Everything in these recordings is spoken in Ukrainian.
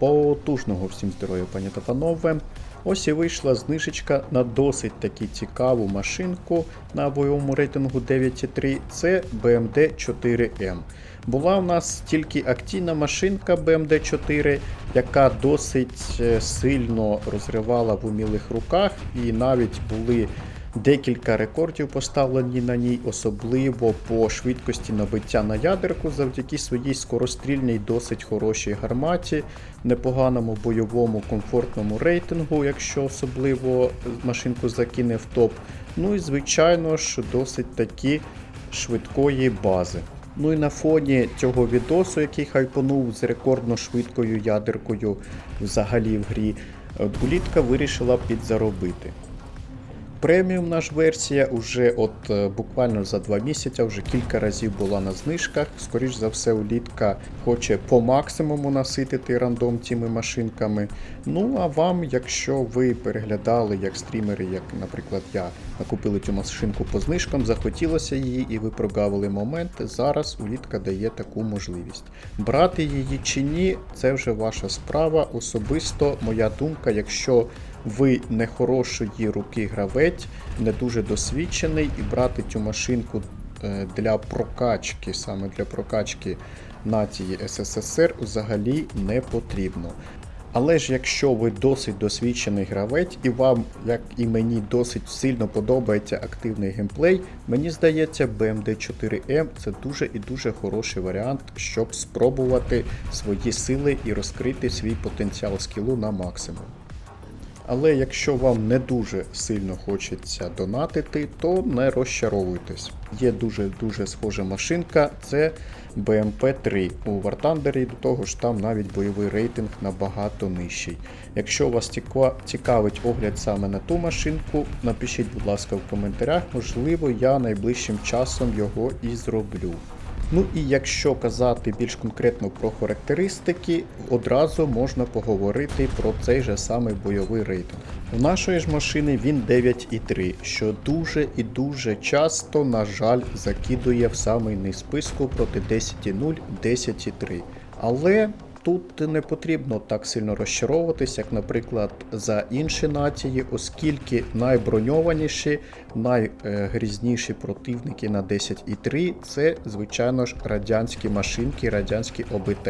Потужного всім здоров'я, пані та панове. Ось і вийшла знижечка на досить таки цікаву машинку на бойовому рейтингу 9.3. Це BMD 4M. Була у нас тільки акційна машинка BMD 4, яка досить е, сильно розривала в умілих руках, і навіть були Декілька рекордів поставлені на ній, особливо по швидкості набиття на ядерку завдяки своїй скорострільній досить хорошій гарматі, непоганому бойовому комфортному рейтингу, якщо особливо машинку закине в топ. Ну і звичайно ж досить таки швидкої бази. Ну і на фоні цього відосу, який хайпонув з рекордно швидкою ядеркою взагалі в грі, от Улітка вирішила підзаробити. Преміум наш версія уже от е, буквально за два місяці вже кілька разів була на знижках. Скоріш за все, улітка хоче по максимуму наситити рандом цими машинками. Ну а вам, якщо ви переглядали як стрімери, як, наприклад, я накупили цю машинку по знижкам, захотілося її і ви прогавили момент. Зараз улітка дає таку можливість. Брати її чи ні, це вже ваша справа. Особисто моя думка, якщо ви не хорошої руки гравець, не дуже досвідчений, і брати цю машинку е, для прокачки, саме для прокачки нації СССР взагалі не потрібно. Але ж якщо ви досить досвідчений гравець і вам, як і мені, досить сильно подобається активний геймплей, мені здається, BMD 4M це дуже і дуже хороший варіант, щоб спробувати свої сили і розкрити свій потенціал скілу на максимум. Але якщо вам не дуже сильно хочеться донатити, то не розчаровуйтесь. Є дуже-дуже схожа машинка, це BMP3 у War Thunder, до того ж там навіть бойовий рейтинг набагато нижчий. Якщо вас цікавить огляд саме на ту машинку, напишіть, будь ласка, в коментарях, можливо, я найближчим часом його і зроблю. Ну і якщо казати більш конкретно про характеристики, одразу можна поговорити про цей же самий бойовий рейтинг. У нашої ж машини він 9,3, що дуже і дуже часто, на жаль, закидує в самий низ списку проти 10,0, 10,3. Але тут не потрібно так сильно розчаровуватись, як, наприклад, за інші нації, оскільки найброньованіші, найгрізніші противники на 10,3 це, звичайно ж, радянські машинки, радянські ОБТ.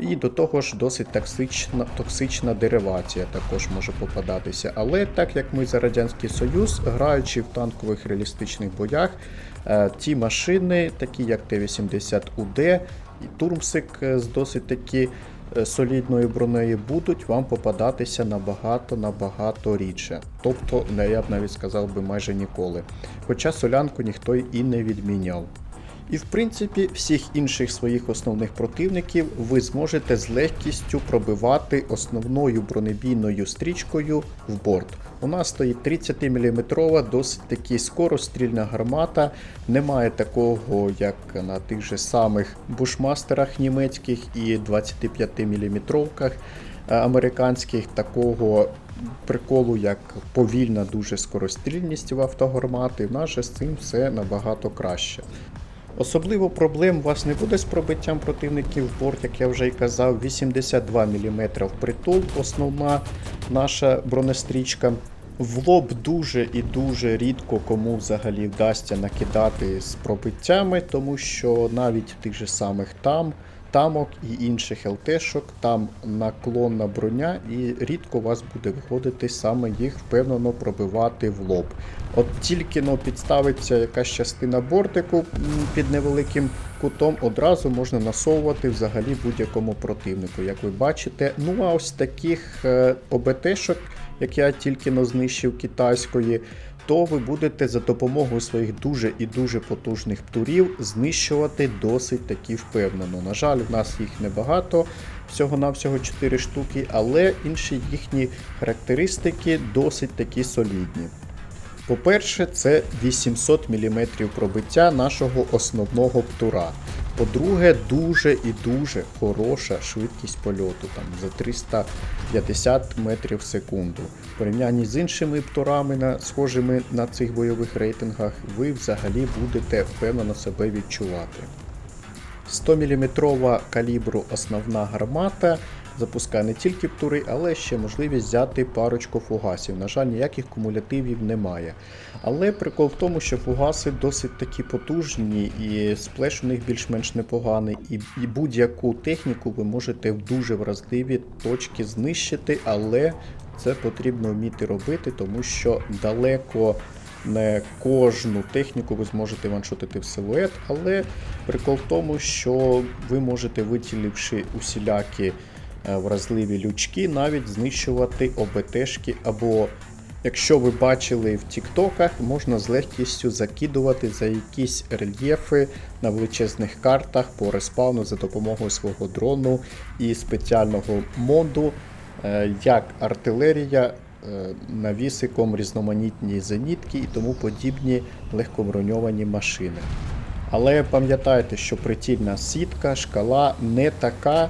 І до того ж досить токсична, токсична деривація також може попадатися. Але так як ми за Радянський Союз, граючи в танкових реалістичних боях, е, ті машини, такі як Т-80УД і Турмсик е, з досить таки е, солідною бронею, будуть вам попадатися набагато-набагато рідше. Тобто, я б навіть сказав би майже ніколи. Хоча солянку ніхто і не відміняв. І в принципі, всіх інших своїх основних противників ви зможете з легкістю пробивати основною бронебійною стрічкою в борт. У нас стоїть 30-мм досить таки скорострільна гармата. Немає такого, як на тих же самих бушмастерах німецьких і 25-мм американських такого приколу, як повільна дуже скорострільність в автогармати. В нас же з цим все набагато краще. Особливо проблем у вас не буде з пробиттям противників в борт, як я вже й казав, 82 мм впритул, основна наша бронестрічка. В лоб дуже і дуже рідко кому взагалі вдасться накидати з пробиттями, тому що навіть в тих же самих там, тамок і інших ЛТшок, там наклонна броня, і рідко у вас буде виходити саме їх впевнено пробивати в лоб. От тільки но підставиться якась частина бортику під невеликим кутом, одразу можна насовувати взагалі будь-якому противнику, як ви бачите. Ну а ось таких е, ОБТшок, як я тільки но знищив китайської, то ви будете за допомогою своїх дуже і дуже потужних птурів знищувати досить таки впевнено. На жаль, в нас їх небагато, всього-навсього 4 штуки, але інші їхні характеристики досить таки солідні. По-перше, це 800 мм пробиття нашого основного птура. По-друге, дуже і дуже хороша швидкість польоту, там за 350 метрів в секунду. В порівнянні з іншими птурами, схожими на цих бойових рейтингах, ви взагалі будете впевнено себе відчувати. 100 мм калібру основна гармата запускає не тільки птури, але ще можливість взяти парочку фугасів. На жаль, ніяких кумулятивів немає. Але прикол в тому, що фугаси досить такі потужні, і сплеш у них більш-менш непоганий, і, будь-яку техніку ви можете в дуже вразливі точки знищити, але це потрібно вміти робити, тому що далеко не кожну техніку ви зможете ваншотити в силует, але прикол в тому, що ви можете, вицілівши усілякі вразливі лючки, навіть знищувати ОБТшки або. Якщо ви бачили в Тіктоках, можна з легкістю закидувати за якісь рельєфи на величезних картах по респауну за допомогою свого дрону і спеціального моду, е, як артилерія, е, навісиком різноманітні зенітки і тому подібні легкоброньовані машини. Але пам'ятайте, що прицільна сітка, шкала не така,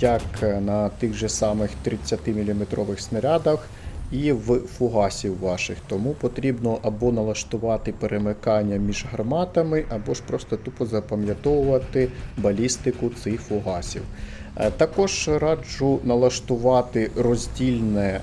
як на тих же самих 30-мм снарядах і в фугасів ваших. Тому потрібно або налаштувати перемикання між гарматами, або ж просто тупо запам'ятовувати балістику цих фугасів. Е, Також раджу налаштувати роздільне, е,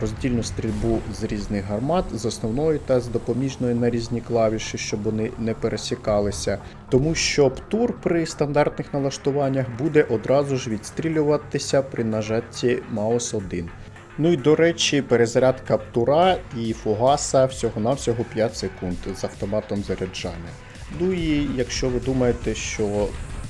роздільну стрільбу з різних гармат, з основної та з допоміжної на різні клавіші, щоб вони не пересікалися. Тому що птур при стандартних налаштуваннях буде одразу ж відстрілюватися при нажатті маус 1. Ну і до речі, перезарядка птура і фугаса всього-навсього 5 секунд з автоматом заряджання. Ну і якщо ви думаєте, що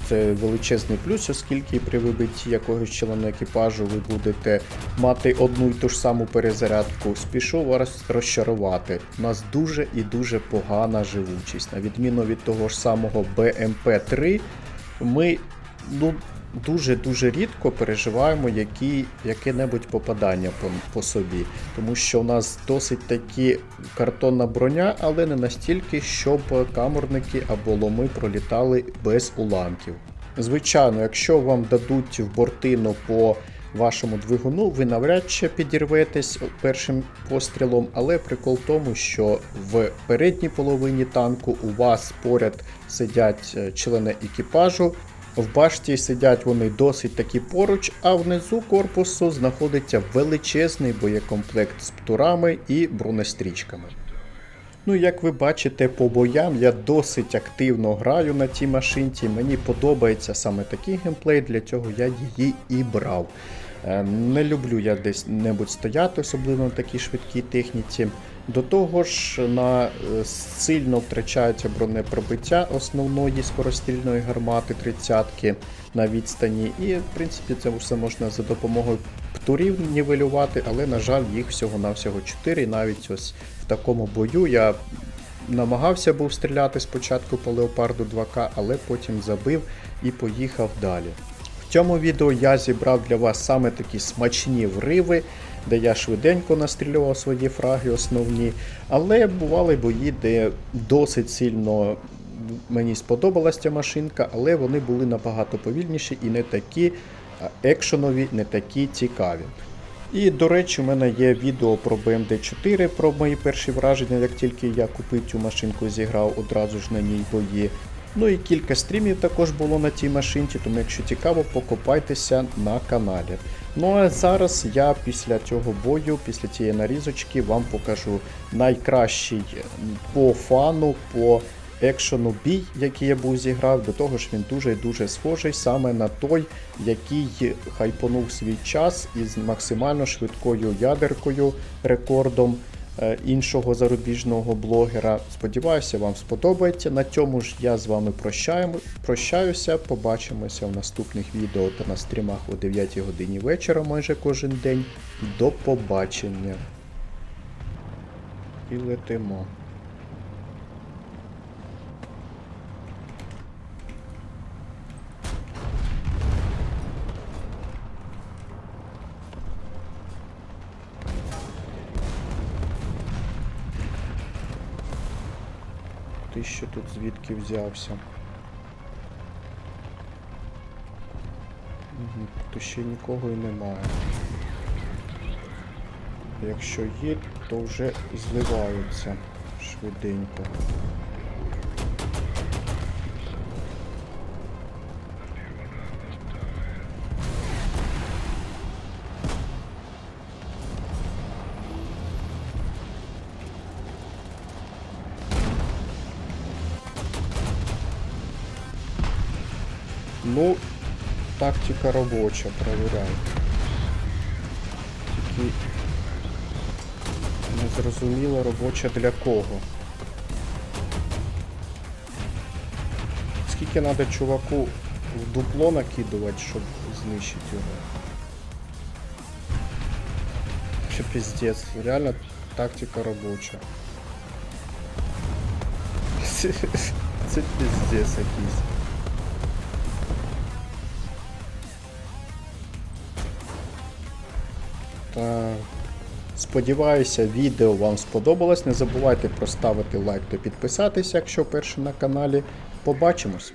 це величезний плюс, оскільки при вибитті якогось члена екіпажу ви будете мати одну й ту ж саму перезарядку. Спішу вас розчарувати. У нас дуже і дуже погана живучість. На відміну від того ж самого BMP3, ми ну, дуже-дуже рідко переживаємо яке-небудь попадання по, по собі. Тому що у нас досить таки картонна броня, але не настільки, щоб каморники або ломи пролітали без уламків. Звичайно, якщо вам дадуть в бортину по вашому двигуну, ви навряд чи підірветесь першим пострілом, але прикол в тому, що в передній половині танку у вас поряд сидять е, члени екіпажу. В башті сидять вони досить таки поруч, а внизу корпусу знаходиться величезний боєкомплект з птурами і бронестрічками. Ну, як ви бачите по боям, я досить активно граю на цій машинці. Мені подобається саме такий геймплей, для цього я її і брав. Е, Не люблю я десь небудь стояти, особливо на такій швидкій техніці. До того ж, на е, сильно втрачається бронепробиття основної скорострільної гармати 30-ки на відстані. І, в принципі, це все можна за допомогою птурів нівелювати, але, на жаль, їх всього-навсього 4. Навіть ось в такому бою я намагався був стріляти спочатку по Леопарду 2К, але потім забив і поїхав далі. Цьому відео я зібрав для вас саме такі смачні вриви, де я швиденько настрілював свої фраги основні, але бували бої, де досить сильно мені сподобалась ця машинка, але вони були набагато повільніші і не такі екшонові, не такі цікаві. І, до речі, у мене є відео про BMD 4, про мої перші враження, як тільки я купив цю машинку, зіграв одразу ж на ній бої. Ну і кілька стрімів також було на цій машинці, тому якщо цікаво, покопайтеся на каналі. Ну а зараз я після цього бою, після цієї нарізочки, вам покажу найкращий по фану, по екшону бій, який я був зіграв. До того ж він дуже і дуже схожий саме на той, який хайпонув свій час із максимально швидкою ядеркою рекордом іншого зарубіжного блогера. Сподіваюся, вам сподобається. На цьому ж я з вами прощаю, прощаюся. Побачимося в наступних відео та на стрімах о 9 годині вечора майже кожен день. До побачення. І летимо. Ти що тут звідки взявся? Угу, Тут ще нікого і немає. Якщо є, то вже зливаються швиденько. Ну, тактика робоча, провіряй. Тільки не зрозуміло робоча для кого. Скільки треба чуваку в дупло накидувати, щоб знищити його? Ще піздець, реально тактика робоча. Це піздець якийсь. Сподіваюся, відео вам сподобалось. Не забувайте проставити лайк та підписатися, якщо перший на каналі. Побачимось!